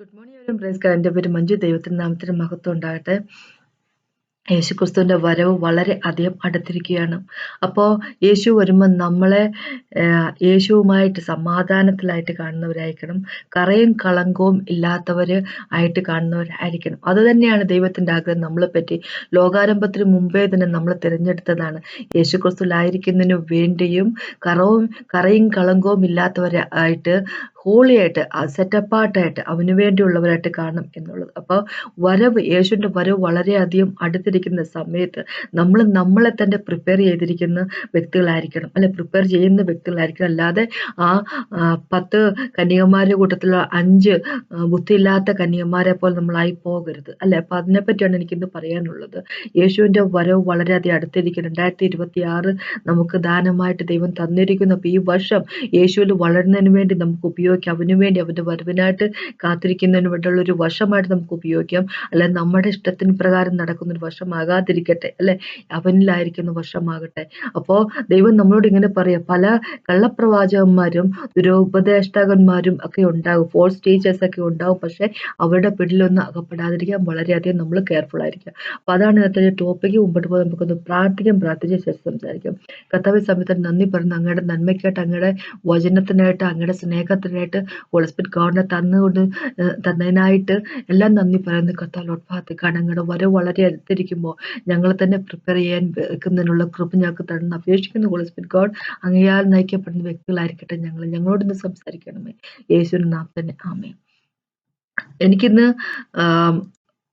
Good morning എവരും price എന്റെ പേര് മഞ്ജു. ദൈവത്തിന്റെ നാമത്തിന് മഹത്വം ഉണ്ടാകട്ടെ. യേശുക്രിസ്തുവിന്റെ വരവ് വളരെ അധികം അടുത്തിരിക്കുകയാണ്. അപ്പോൾ യേശു വരുമ്പോൾ നമ്മളെ യേശുവുമായിട്ട് സമാധാനത്തിലായിട്ട് കാണുന്നവരായിരിക്കണം. കറയും കളങ്കവും ഇല്ലാത്തവർ ആയിട്ട് കാണുന്നവരായിരിക്കണം. അതുതന്നെയാണ് ദൈവത്തിന്റെ ആഗ്രഹം നമ്മളെ പറ്റി. ലോകാരംഭത്തിന് മുമ്പേ തന്നെ നമ്മൾ തിരഞ്ഞെടുത്തതാണ്. യേശുക്രിസ്തുവിലായിരിക്കുന്നതിന് വേണ്ടിയും കറവും കറയും കളങ്കവും ഇല്ലാത്തവരായിട്ട് ഹോളിയായിട്ട് സെറ്റപ്പാട്ടായിട്ട് അവന് വേണ്ടിയുള്ളവരായിട്ട് കാണണം എന്നുള്ളത്. അപ്പോൾ വരവ് യേശുവിന്റെ വരവ് വളരെയധികം അടുത്തിരിക്കുന്ന സമയത്ത് നമ്മൾ നമ്മളെ തന്നെ പ്രിപ്പയർ ചെയ്തിരിക്കുന്ന വ്യക്തികളായിരിക്കണം. അല്ലെ പ്രിപ്പയർ ചെയ്യുന്ന വ്യക്തികളായിരിക്കണം. അല്ലാതെ ആ പത്ത് കന്യകമാരുടെ കൂട്ടത്തിലുള്ള അഞ്ച് ബുദ്ധിയില്ലാത്ത കന്യകന്മാരെ പോലെ നമ്മളായി പോകരുത്. അല്ലെ അപ്പോൾ അതിനെപ്പറ്റിയാണ് എനിക്കിന്ന് പറയാനുള്ളത്. യേശുവിന്റെ വരവ് വളരെയധികം അടുത്തിരിക്കുന്നു. രണ്ടായിരത്തി ഇരുപത്തി ആറ് നമുക്ക് ദാനമായിട്ട് ദൈവം തന്നിരിക്കുന്നു. അപ്പോൾ ഈ വർഷം യേശുവിൽ വളരുന്നതിന് വേണ്ടി നമുക്ക് ഉപയോഗിക്കാം. ഉപയോഗിക്കാം. അവന് വേണ്ടി അവന്റെ വരവിനായിട്ട് കാത്തിരിക്കുന്നതിന് വേണ്ടിയുള്ള ഒരു വശമായിട്ട് നമുക്ക് ഉപയോഗിക്കാം. അല്ലെ നമ്മുടെ ഇഷ്ടത്തിന് പ്രകാരം നടക്കുന്ന ഒരു വശമാകാതിരിക്കട്ടെ അല്ലെ? അവനിലായിരിക്കുന്ന വശമാകട്ടെ. അപ്പോൾ ദൈവം നമ്മളോട് ഇങ്ങനെ പറയാം പല കള്ളപ്രവാചകന്മാരും ദുരോപദേഷ്ടാകന്മാരും ഒക്കെ ഉണ്ടാകും. ഫോൾ ടീച്ചേഴ്സ് ഒക്കെ ഉണ്ടാകും. പക്ഷെ അവരുടെ പിടിലൊന്നും അകപ്പെടാതിരിക്കാൻ വളരെയധികം നമ്മൾ കെയർഫുൾ ആയിരിക്കുക. അപ്പൊ അതാണ് ഇന്നത്തെ ടോപ്പിക്ക് മുമ്പോട്ട് പോകാൻ നമുക്കൊന്ന് പ്രാർത്ഥിക്കാം. പ്രാർത്ഥിച്ച ശേഷം സംസാരിക്കാം. കർത്താവ് സമയത്ത് നന്ദി പറഞ്ഞ് അങ്ങയുടെ നന്മയ്ക്കായിട്ട് അങ്ങയുടെ വചനത്തിനായിട്ട് അങ്ങയുടെ സ്നേഹത്തിനായിട്ട് ആയിട്ട് ഹോളിസ്പിറ്റ് ഗോഡിനെ തന്നുകൊണ്ട് തന്നതിനായിട്ട് എല്ലാം നന്ദി പറയുന്ന. കത്താലോട്ട് ഭാഗത്തേക്കാണ് ഞങ്ങളുടെ വരവ് വളരെ അടുത്തിരിക്കുമ്പോൾ ഞങ്ങളെ തന്നെ പ്രിപ്പയർ ചെയ്യാൻ വെക്കുന്നതിനുള്ള കൃപ ഞങ്ങൾക്ക് തരണം അപേക്ഷിക്കുന്നു ഹോളിസ്പിറ്റ് ഗോഡ് അങ്ങയാൽ നയിക്കപ്പെടുന്ന വ്യക്തികളായിരിക്കട്ടെ ഞങ്ങൾ. ഞങ്ങളോട് ഇന്ന് സംസാരിക്കണമേ. യേശുവിൻ നാം തന്നെ ആമേ എനിക്കിന്ന്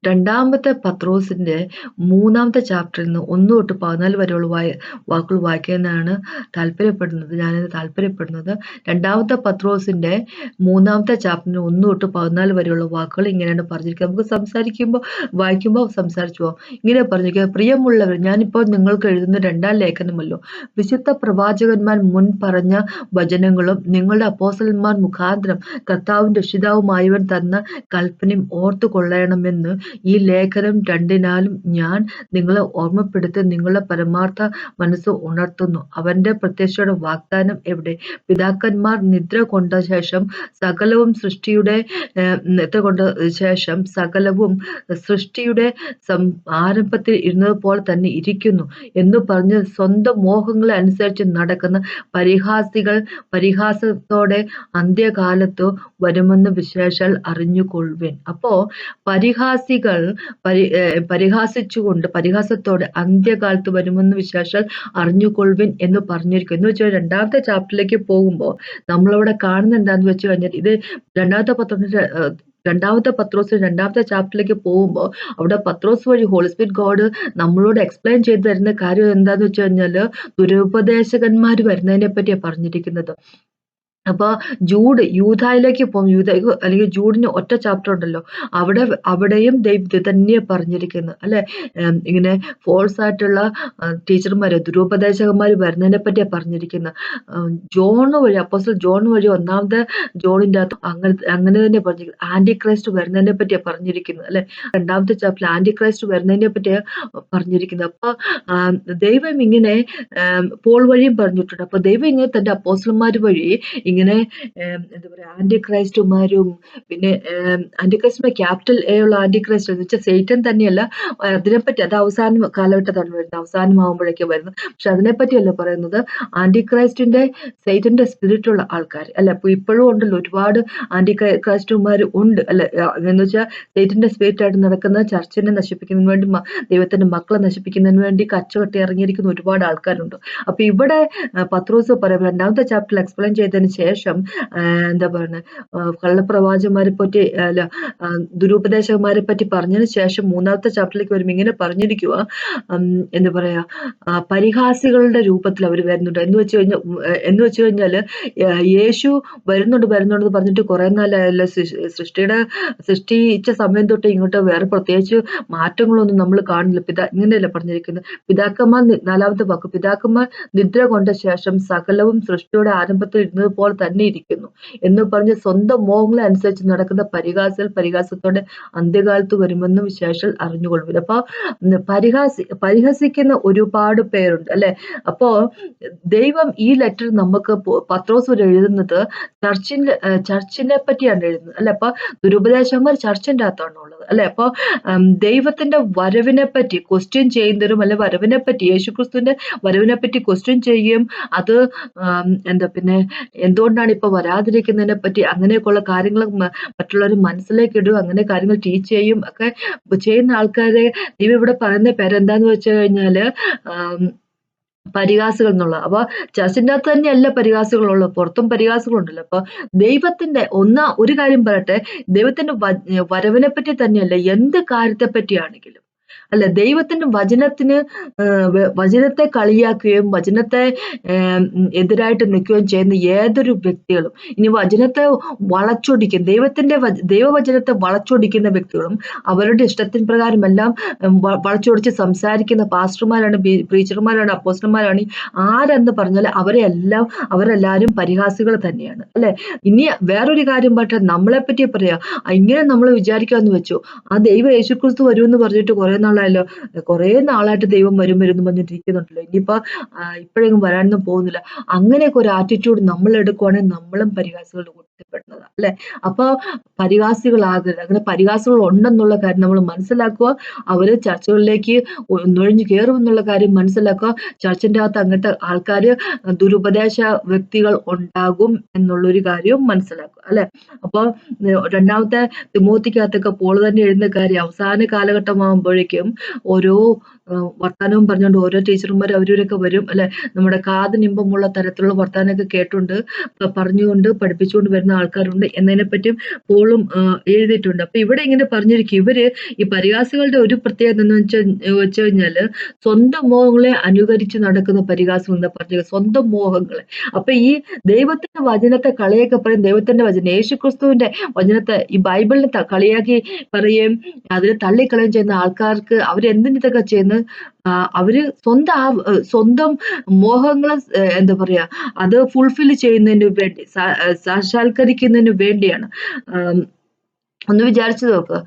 രണ്ടാമത്തെ പത്രോസിന്റെ മൂന്നാമത്തെ ചാപ്റ്ററിൽ നിന്ന് ഒന്ന് തൊട്ട് പതിനാല് വരെയുള്ള വായ വാക്കുകൾ വായിക്കാനാണ് താല്പര്യപ്പെടുന്നത് ഞാനിത് താല്പര്യപ്പെടുന്നത്. രണ്ടാമത്തെ പത്രോസിന്റെ മൂന്നാമത്തെ ചാപ്റ്ററിന് ഒന്ന് തൊട്ട് പതിനാല് വരെയുള്ള വാക്കുകൾ ഇങ്ങനെയാണ് പറഞ്ഞിരിക്കുക. നമുക്ക് സംസാരിക്കുമ്പോൾ വായിക്കുമ്പോൾ സംസാരിച്ചു പോകാം ഇങ്ങനെ പറഞ്ഞിരിക്കുക പ്രിയമുള്ളവർ ഞാനിപ്പോൾ നിങ്ങൾക്ക് എഴുതുന്ന രണ്ടാം ലേഖനമല്ലോ. വിശുദ്ധ പ്രവാചകന്മാർ മുൻ പറഞ്ഞ വചനങ്ങളും നിങ്ങളുടെ അപ്പോസലന്മാർ മുഖാന്തരം കർത്താവും രക്ഷിതാവുമായവൻ തന്ന കൽപ്പനയും ഓർത്തു കൊള്ളണമെന്ന് ഈ ലേഖനം രണ്ടിനാലും ഞാൻ നിങ്ങളെ ഓർമ്മപ്പെടുത്തി നിങ്ങളുടെ പരമാർത്ഥ മനസ്സ് ഉണർത്തുന്നു. അവന്റെ പ്രത്യക്ഷയുടെ വാഗ്ദാനം എവിടെ? പിതാക്കന്മാർ നിദ്ര കൊണ്ട ശേഷം സകലവും സൃഷ്ടിയുടെ നിദ്ര കൊണ്ട ശേഷം സകലവും സൃഷ്ടിയുടെ ആരംഭത്തിൽ ഇരുന്നത് പോലെ തന്നെ ഇരിക്കുന്നു എന്ന് പറഞ്ഞ് സ്വന്തം മോഹങ്ങളെ അനുസരിച്ച് നടക്കുന്ന പരിഹാസികൾ പരിഹാസത്തോടെ അന്ത്യകാലത്ത് വരുമെന്ന് വിശേഷാൽ അറിഞ്ഞുകൊള്ളുവേൻ. അപ്പോ പരിഹാസി വ്യക്തികൾ പരി പരിഹാസിച്ചുകൊണ്ട് പരിഹാസത്തോടെ അന്ത്യകാലത്ത് വരുമെന്ന് വിശേഷാൽ അറിഞ്ഞുകൊള്ളുവിൻ എന്ന് പറഞ്ഞിരിക്കും എന്ന് വെച്ചാൽ രണ്ടാമത്തെ ചാപ്റ്ററിലേക്ക് പോകുമ്പോൾ നമ്മളവിടെ കാണുന്ന എന്താന്ന് വെച്ച് കഴിഞ്ഞാൽ ഇത് രണ്ടാമത്തെ പത്രത്തിന്റെ രണ്ടാമത്തെ പത്രോസ് രണ്ടാമത്തെ ചാപ്റ്ററിലേക്ക് പോകുമ്പോൾ അവിടെ പത്രോസ് വഴി ഹോളിസ്പിറ്റ് ഗോഡ് നമ്മളോട് എക്സ്പ്ലെയിൻ ചെയ്തു തരുന്ന കാര്യം എന്താന്ന് വെച്ച് കഴിഞ്ഞാൽ ദുരുപദേശകന്മാർ വരുന്നതിനെ പറ്റിയാണ് പറഞ്ഞിരിക്കുന്നത്. അപ്പോൾ ജൂഡ് യൂതായിലേക്ക് പോകും. യൂത അല്ലെങ്കിൽ ജൂഡിന് ഒറ്റ ചാപ്റ്റർ ഉണ്ടല്ലോ. അവിടെ അവിടെയും ദൈവം ഇത് പറഞ്ഞിരിക്കുന്നു. അല്ലെ? ഇങ്ങനെ ഫോൾസ് ആയിട്ടുള്ള ടീച്ചർമാർ ദുരുപദേശകന്മാർ വരുന്നതിനെ പറ്റിയാണ് പറഞ്ഞിരിക്കുന്നത് ജോൺ വഴി അപ്പോസൽ ജോൺ വഴി ഒന്നാമത്തെ ജോണിന്റെ അകത്ത് അങ്ങനെ അങ്ങനെ തന്നെ പറഞ്ഞിരിക്കുന്നത് ആന്റി ക്രൈസ്റ്റ് വരുന്നതിനെ പറ്റിയാണ് പറഞ്ഞിരിക്കുന്നത് അല്ലെ? രണ്ടാമത്തെ ചാപ്റ്റർ ആന്റി ക്രൈസ്റ്റ് വരുന്നതിനെ പറ്റിയാണ് പറഞ്ഞിരിക്കുന്നത് അപ്പോൾ ദൈവം ഇങ്ങനെ പോൾ വഴിയും പറഞ്ഞിട്ടുണ്ട്. അപ്പോൾ ദൈവം ഇങ്ങനെ തന്റെ അപ്പോസലന്മാർ വഴി ഇങ്ങനെ എന്താ പറയുക ആന്റി ക്രൈസ്റ്റുമാരും പിന്നെ ആന്റി ക്രൈസ്റ്റ് ക്യാപിറ്റൽ എ ഉള്ള ആന്റി ക്രൈസ്റ്റ് എന്ന് വെച്ചാൽ സേറ്റൻ തന്നെയല്ല അതിനെപ്പറ്റി അത് അവസാന കാലഘട്ടത്താണ് വരുന്നത്. അവസാനമാകുമ്പോഴേക്കും വരുന്നത്. പക്ഷെ അതിനെപ്പറ്റിയല്ല പറയുന്നത് ആന്റി ക്രൈസ്റ്റിന്റെ സൈറ്റന്റെ സ്പിരിറ്റ് ഉള്ള ആൾക്കാർ അല്ല ഇപ്പോഴും ഉണ്ടല്ലോ ഒരുപാട് ആന്റി ക്രൈസ്റ്റുമാർ ഉണ്ട്. അല്ല എന്ന് വെച്ചാൽ സൈറ്റന്റെ സ്പിരിറ്റ് ആയിട്ട് നടക്കുന്ന ചർച്ചിനെ നശിപ്പിക്കുന്നതിന് വേണ്ടി ദൈവത്തിന്റെ മക്കളെ നശിപ്പിക്കുന്നതിന് വേണ്ടി കച്ചവട്ടി ഇറങ്ങിയിരിക്കുന്ന ഒരുപാട് ആൾക്കാരുണ്ട്. അപ്പൊ ഇവിടെ പത്രോസ് പറയുമ്പോൾ രണ്ടാമത്തെ ചാപ്റ്ററിൽ എക്സ്പ്ലെയിൻ ചെയ്തതിന് ശേഷം എന്താ പറയുന്നത് കള്ളപ്രവാചകന്മാരെ പറ്റി അല്ല ദുരുപദേശകന്മാരെ പറ്റി പറഞ്ഞതിന് ശേഷം മൂന്നാമത്തെ ചാപ്റ്ററിലേക്ക് വരുമ്പോൾ ഇങ്ങനെ പറഞ്ഞിരിക്കുക എന്താ പറയാ പരിഹാസികളുടെ രൂപത്തിൽ അവർ വരുന്നുണ്ട്. എന്ന് വെച്ച് കഴിഞ്ഞാൽ എന്ന് വെച്ച് കഴിഞ്ഞാൽ യേശു വരുന്നുണ്ട് വരുന്നുണ്ട് എന്ന് പറഞ്ഞിട്ട് കുറെ നാളല്ല സൃഷ്ടിയുടെ സൃഷ്ടിച്ച സമയം തൊട്ട് ഇങ്ങോട്ട് വേറെ പ്രത്യേകിച്ച് മാറ്റങ്ങളൊന്നും നമ്മൾ കാണില്ല പിതാ ഇങ്ങനെയല്ല പറഞ്ഞിരിക്കുന്നത്. പിതാക്കന്മാർ നാലാമത്തെ വാക്ക് പിതാക്കന്മാർ നിദ്ര കൊണ്ട ശേഷം സകലവും സൃഷ്ടിയുടെ ആരംഭത്തിൽ ഇരുന്നത് പോലെ തന്നെ ഇരിക്കുന്നു. എന്ന് പറഞ്ഞ് സ്വന്തം മോഹങ്ങളെ അനുസരിച്ച് നടക്കുന്ന പരിഹാസൽ പരിഹാസത്തോടെ അന്ത്യകാലത്ത് വരുമെന്ന് വിശേഷം അറിഞ്ഞുകൊള്ളുവിൻ. അപ്പൊ പരിഹാസി പരിഹസിക്കുന്ന ഒരുപാട് പേരുണ്ട് അല്ലെ? അപ്പോ ദൈവം ഈ ലെറ്റർ നമുക്ക് പത്രോസ് എഴുതുന്നത് ചർച്ചിന്റെ ചർച്ചിനെ പറ്റിയാണ് എഴുതുന്നത് അല്ലെ? അപ്പൊ ദുരുപദേശന്മാർ ചർച്ചിന്റെ അകത്താണ് ഉള്ളത് അല്ലെ? അപ്പൊ ദൈവത്തിന്റെ വരവിനെ പറ്റി ക്വസ്റ്റ്യൻ ചെയ്യുന്നതും അല്ലെ വരവിനെ പറ്റി യേശുക്രിസ്തുവിന്റെ വരവിനെ പറ്റി ക്വസ്റ്റ്യൻ ചെയ്യുകയും അത് എന്താ പിന്നെ എന്തുകൊണ്ടാണ് ഇപ്പൊ വരാതിരിക്കുന്നതിനെ പറ്റി അങ്ങനെയൊക്കെയുള്ള കാര്യങ്ങൾ മറ്റുള്ളവർ മനസ്സിലേക്ക് ഇടും അങ്ങനെ കാര്യങ്ങൾ ടീച്ച് ചെയ്യും ഒക്കെ ചെയ്യുന്ന ആൾക്കാരെ ദൈവം ഇവിടെ പറയുന്ന പേരെന്താന്ന് വെച്ച് കഴിഞ്ഞാൽ പരിഹാസികൾ എന്നുള്ളത് അപ്പൊ ചർച്ചിന്റെ അകത്ത് തന്നെയല്ല പരിഹാസികളുള്ളത് പുറത്തും പരിഹാസികളുണ്ടല്ലോ അപ്പൊ ദൈവത്തിന്റെ ഒന്നാ ഒരു കാര്യം പറയട്ടെ ദൈവത്തിന്റെ വരവിനെ പറ്റി തന്നെയല്ല എന്ത് കാര്യത്തെ പറ്റിയാണെങ്കിലും. അല്ല ദൈവത്തിന്റെ വചനത്തിന് വചനത്തെ കളിയാക്കുകയും വചനത്തെ എതിരായിട്ട് നിൽക്കുകയും ചെയ്യുന്ന ഏതൊരു വ്യക്തികളും ഇനി വചനത്തെ വളച്ചൊടിക്കും ദൈവത്തിന്റെ ദൈവവചനത്തെ വളച്ചൊടിക്കുന്ന വ്യക്തികളും അവരുടെ ഇഷ്ടത്തിന് പ്രകാരമെല്ലാം വളച്ചൊടിച്ച് സംസാരിക്കുന്ന പാസ്റ്റർമാരാണ് പ്രീച്ചർമാരാണ് അപ്പോസ്റ്റർമാരാണ് ആരെന്ന് പറഞ്ഞാൽ അവരെ എല്ലാം അവരെല്ലാവരും പരിഹാസികൾ തന്നെയാണ് അല്ലെ? ഇനി വേറൊരു കാര്യം പറ്റാ നമ്മളെ പറ്റി പറയാ ഇങ്ങനെ നമ്മൾ വിചാരിക്കാന്ന് വെച്ചു ആ ദൈവ യേശുക്രിസ്തു വരുമെന്ന് പറഞ്ഞിട്ട് കുറെ നാൾ നാളായല്ലോ കുറേ നാളായിട്ട് ദൈവം വരും വരും വന്നിട്ടിരിക്കുന്നുണ്ടല്ലോ പറഞ്ഞിട്ടിരിക്കുന്നുണ്ടല്ലോ ഇനിയിപ്പോ ഇപ്പോഴെങ്കിലും വരാനൊന്നും പോകുന്നില്ല. അങ്ങനെയൊക്കെ ഒരു ആറ്റിറ്റ്യൂഡ് നമ്മൾ എടുക്കുവാണെങ്കിൽ നമ്മളും പരിഹാസികളുടെ കൂട്ടത്തിൽപ്പെടുന്നതാണ് അല്ലെ? അപ്പൊ പരിഹാസികളാകരുത്. അങ്ങനെ പരിഹാസികൾ ഉണ്ടെന്നുള്ള കാര്യം നമ്മൾ മനസ്സിലാക്കുക. അവർ ചർച്ചകളിലേക്ക് നുഴഞ്ഞു കയറും എന്നുള്ള കാര്യം മനസ്സിലാക്കുക. ചർച്ചിന്റെ അകത്ത് അങ്ങനത്തെ ആൾക്കാർ ദുരുപദേശ വ്യക്തികൾ ഉണ്ടാകും എന്നുള്ളൊരു കാര്യവും മനസ്സിലാക്കുക അല്ലെ? അപ്പോൾ രണ്ടാമത്തെ തിമോത്തിക്കകത്തൊക്കെ പോൾ തന്നെ എഴുതുന്ന കാര്യം അവസാന കാലഘട്ടമാകുമ്പോഴേക്കും ഓരോ വർത്താനവും പറഞ്ഞുകൊണ്ട് ഓരോ ടീച്ചർമാർ അവരവരൊക്കെ വരും അല്ലെ? നമ്മുടെ കാതിനിമ്പമുള്ള തരത്തിലുള്ള വർത്തമാനമൊക്കെ കേട്ടുകൊണ്ട് പറഞ്ഞുകൊണ്ട് പഠിപ്പിച്ചുകൊണ്ട് വരുന്ന ആൾക്കാരുണ്ട് എന്നതിനെപ്പറ്റിയും പോളും എഴുതിയിട്ടുണ്ട്. അപ്പൊ ഇവിടെ ഇങ്ങനെ പറഞ്ഞിരിക്കും. ഇവർ ഈ പരിഹാസികളുടെ ഒരു പ്രത്യേകത എന്ന് വെച്ചാൽ വെച്ച് കഴിഞ്ഞാൽ സ്വന്തം മോഹങ്ങളെ അനുകരിച്ച് നടക്കുന്ന പരിഹാസം എന്ന് പറഞ്ഞത് സ്വന്തം മോഹങ്ങളെ. അപ്പൊ ഈ ദൈവത്തിന്റെ വചനത്തെ കളിയൊക്കെ പറയും ദൈവത്തിന്റെ വചനം യേശുക്രിസ്തുവിന്റെ വചനത്തെ ഈ ബൈബിളിനെ കളിയാക്കി പറയുകയും അതിനെ തള്ളിക്കളയും ചെയ്യുന്ന ആൾക്കാർക്ക് അവരെന്തിനൊക്കെ ചെയ്യുന്നത് അവർ സ്വന്തം ആ സ്വന്തം മോഹങ്ങളെ എന്താ പറയാ അത് ഫുൾഫിൽ ചെയ്യുന്നതിന് വേണ്ടി സാക്ഷാത്കരിക്കുന്നതിന് വേണ്ടിയാണ്. ഒന്ന് വിചാരിച്ചു നോക്ക്.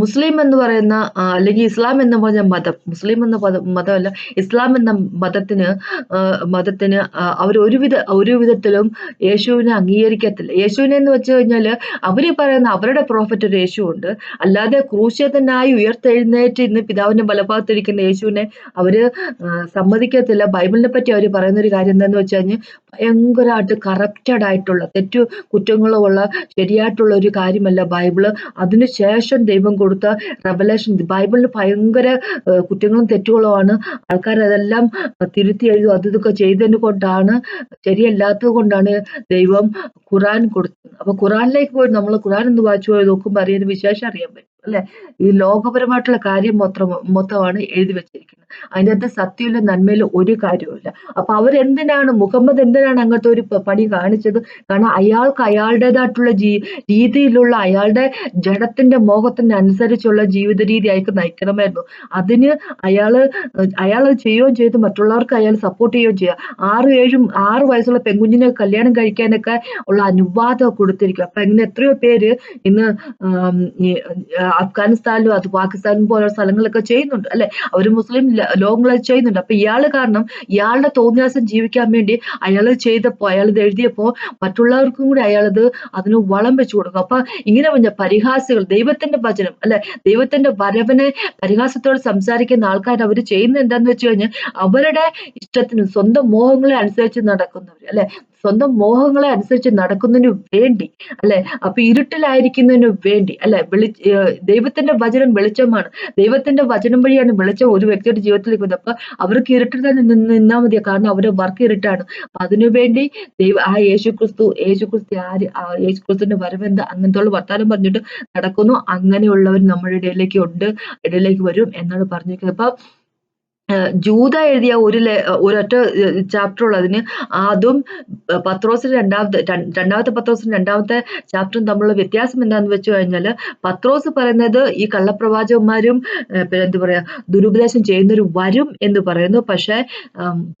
മുസ്ലിം എന്ന് പറയുന്ന അല്ലെങ്കിൽ ഇസ്ലാം എന്ന് പറഞ്ഞ മതം മുസ്ലിം എന്ന മതമല്ല ഇസ്ലാം എന്ന മതത്തിന് മതത്തിന് അവർ ഒരുവിധ ഒരു വിധത്തിലും യേശുവിനെ അംഗീകരിക്കത്തില്ല. യേശുവിനെ എന്ന് വെച്ച് കഴിഞ്ഞാൽ അവർ പറയുന്ന അവരുടെ പ്രോഫറ്റ് ഒരു യേശു ഉണ്ട്. അല്ലാതെ ക്രൂശിതനായി ഉയർത്തെഴുന്നേറ്റ് ഇന്ന് പിതാവിന്റെ ബലഭാഗത്തിരിക്കുന്ന യേശുവിനെ അവർ സമ്മതിക്കത്തില്ല. ബൈബിളിനെ പറ്റി അവർ പറയുന്ന ഒരു കാര്യം എന്താണെന്ന് വെച്ച് കഴിഞ്ഞാൽ ഭയങ്കരമായിട്ട് കറപ്റ്റഡ് ആയിട്ടുള്ള തെറ്റു കുറ്റങ്ങളുമുള്ള ശരിയായിട്ടുള്ള ഒരു കാര്യമല്ല ബൈബിൾ. അതിനുശേഷം ദൈവം കൊടുത്ത റെവലേഷൻ ബൈബിളിന് ഭയങ്കര കുറ്റങ്ങളും തെറ്റുകളുമാണ്. ആൾക്കാർ അതെല്ലാം തിരുത്തി എഴുതും. അത് ഇതൊക്കെ ചെയ്തതിന് കൊണ്ടാണ് ശരിയല്ലാത്തത് കൊണ്ടാണ് ദൈവം ഖുറാൻ കൊടുത്തത്. അപ്പൊ ഖുറാനിലേക്ക് പോയി നമ്മൾ ഖുറാൻ എന്ന് വായിച്ചു പോയി നോക്കുമ്പോൾ അറിയാൻ വിശേഷം അറിയാൻ പറ്റും. അല്ലെ? ഈ ലോകപരമായിട്ടുള്ള കാര്യം മൊത്തം മൊത്തമാണ് എഴുതി വെച്ചിരിക്കുന്നത്. അതിന്റെ അകത്ത് സത്യമില്ല നന്മയില്ല ഒരു കാര്യവുമില്ല അപ്പൊ അവരെന്തിനാണ് മുഹമ്മദ് എന്തിനാണ് അങ്ങനത്തെ ഒരു പണി കാണിച്ചത്? കാരണം അയാൾക്ക് അയാളുടേതായിട്ടുള്ള ജീ രീതിയിലുള്ള അയാളുടെ ജഡത്തിന്റെ മോഹത്തിന് അനുസരിച്ചുള്ള ജീവിത രീതി അയാൾക്ക് നയിക്കണമായിരുന്നു. അതിന് അയാൾ അയാൾ ചെയ്യുകയും ചെയ്ത് മറ്റുള്ളവർക്ക് അയാൾ സപ്പോർട്ട് ചെയ്യുകയും ചെയ്യുക ആറ് ഏഴും ആറ് വയസ്സുള്ള പെൺകുഞ്ഞിനെ കല്യാണം കഴിക്കാനൊക്കെ ഉള്ള അനുവാദം കൊടുത്തിരിക്കുക. അപ്പൊ ഇങ്ങനെ എത്രയോ പേര് ഇന്ന് അഫ്ഗാനിസ്ഥാനിലും അത് പാകിസ്ഥാനും പോലുള്ള സ്ഥലങ്ങളിലൊക്കെ ചെയ്യുന്നുണ്ട് അല്ലെ? അവർ മുസ്ലിം ലോകങ്ങളിൽ ചെയ്യുന്നുണ്ട്. അപ്പൊ ഇയാൾ കാരണം ഇയാളുടെ തോന്നിയാസം ജീവിക്കാൻ വേണ്ടി അയാൾ ചെയ്തപ്പോ അയാൾ ഇത് എഴുതിയപ്പോ മറ്റുള്ളവർക്കും കൂടി അയാളത് അതിന് വളം വെച്ചു കൊടുക്കും. അപ്പൊ ഇങ്ങനെ പറഞ്ഞ പരിഹാസികൾ ദൈവത്തിന്റെ വചനം അല്ലെ? ദൈവത്തിന്റെ വരവനെ പരിഹാസത്തോട് സംസാരിക്കുന്ന ആൾക്കാർ അവർ ചെയ്യുന്നത് എന്താന്ന് വെച്ച് കഴിഞ്ഞാൽ അവരുടെ ഇഷ്ടത്തിനും സ്വന്തം മോഹങ്ങളെ അനുസരിച്ച് നടക്കുന്നവർ അല്ലെ? സ്വന്തം മോഹങ്ങളെ അനുസരിച്ച് നടക്കുന്നതിന് വേണ്ടി അല്ലെ? അപ്പൊ ഇരുട്ടിലായിരിക്കുന്നതിന് വേണ്ടി അല്ലെ? വെളി ദൈവത്തിന്റെ വചനം വെളിച്ചമാണ്. ദൈവത്തിന്റെ വചനം വഴിയാണ് വെളിച്ചം ഒരു വ്യക്തിയുടെ ജീവിതത്തിലേക്ക് വരുന്നത് അപ്പൊ അവർക്ക് ഇരുട്ടിൽ തന്നെ നിന്നാൽ മതിയാ. കാരണം അവരുടെ വർക്ക് ഇരുട്ടാണ്. അപ്പൊ അതിനുവേണ്ടി ദൈവ ആ യേശു ക്രിസ്തു യേശു ക്രിസ്തു ആര് യേശു ക്രിസ്തുവിന്റെ വരവെന്ത് അങ്ങനത്തെ ഉള്ള വർത്താനം പറഞ്ഞിട്ട് നടക്കുന്നു. അങ്ങനെയുള്ളവർ നമ്മുടെ ഇടയിലേക്ക് ഉണ്ട് ഇടയിലേക്ക് വരും എന്നാണ് പറഞ്ഞിരിക്കുന്നത്. അപ്പൊ ജൂത എഴുതിയ ഒരു ഒരൊറ്റ ചാപ്റ്റർ ഉള്ളതിന് അതും പത്രോസിന്റെ രണ്ടാമത്തെ രണ്ടാമത്തെ പത്രോസിന്റെ രണ്ടാമത്തെ ചാപ്റ്ററും തമ്മിലുള്ള വ്യത്യാസം എന്താന്ന് വെച്ച് കഴിഞ്ഞാൽ പത്രോസ് പറയുന്നത് ഈ കള്ളപ്രവാചകന്മാരും പിന്നെ എന്താ പറയാ ദുരുപദേശം ചെയ്യുന്നവർ വരും എന്ന് പറയുന്നു. പക്ഷേ